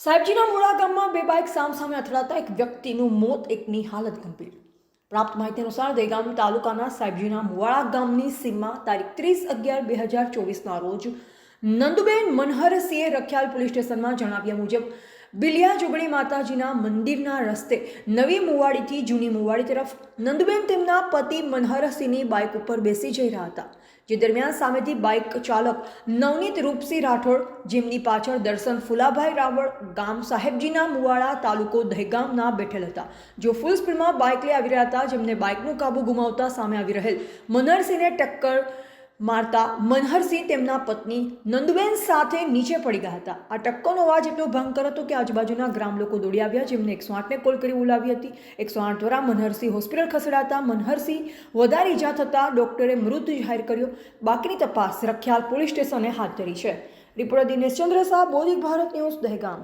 સાહેબજીના મોડા ગામમાં બે બાઇક સામસામે અથડાતા એક વ્યક્તિનું મોત એકની હાલત ગંભીર. પ્રાપ્ત માહિતી અનુસાર દહેગામ તાલુકાના સાહેબજીના મુવાડા ગામની સીમમાં તારીખ ત્રીસ અગિયાર બે હજાર ચોવીસના રોજ નંદુબેન મનહરસિંહે રખિયાલ પોલીસ સ્ટેશનમાં જણાવ્યા મુજબ બિલિયા માતાજીના મંદિરના રસ્તે નવી મુવાડીથી જૂની મુવાડી તરફ નંદબેન તેમના પતિ મનહરસિંહની બાઇક ઉપર બેસી જઈ રહ્યા હતા, જે દરમિયાન સામેથી બાઇક ચાલક નવનીત રૂપસિંહ રાઠોડ, જેમની પાછળ દર્શન ફુલાભાઈ રાવળ, ગામ સાહેબજીના મુવાડા તાલુકો દહેગામના બેઠેલ હતા. જો ફૂલ સ્પીડમાં બાઇક લઈ આવી રહ્યા હતા, જેમને બાઇકનું કાબુ ગુમાવતા સામે આવી રહેલ મનહરસિંહને ટક્કર મારતા મનહરસિંહ તેમના પત્ની નંદુબેન સાથે નીચે પડી ગયા હતા. આ ટક્કોનો અવાજ એટલો ભયંકર હતો કે આજુબાજુના ગ્રામ લોકો દોડી આવ્યા, જેમને એકસો આઠને કોલ કરી બોલાવી હતી. એકસો આઠ દ્વારા મનહરસિંહ હોસ્પિટલ ખસેડાતા મનહરસિંહ વધારે ઈજા થતાં ડોક્ટરે મૃત જાહેર કર્યો. બાકીની તપાસ રખિયાલ પોલીસ સ્ટેશને હાથ ધરી છે. Reporter Dinesh Chandra Shah Bodhik Bharat news Dehgam.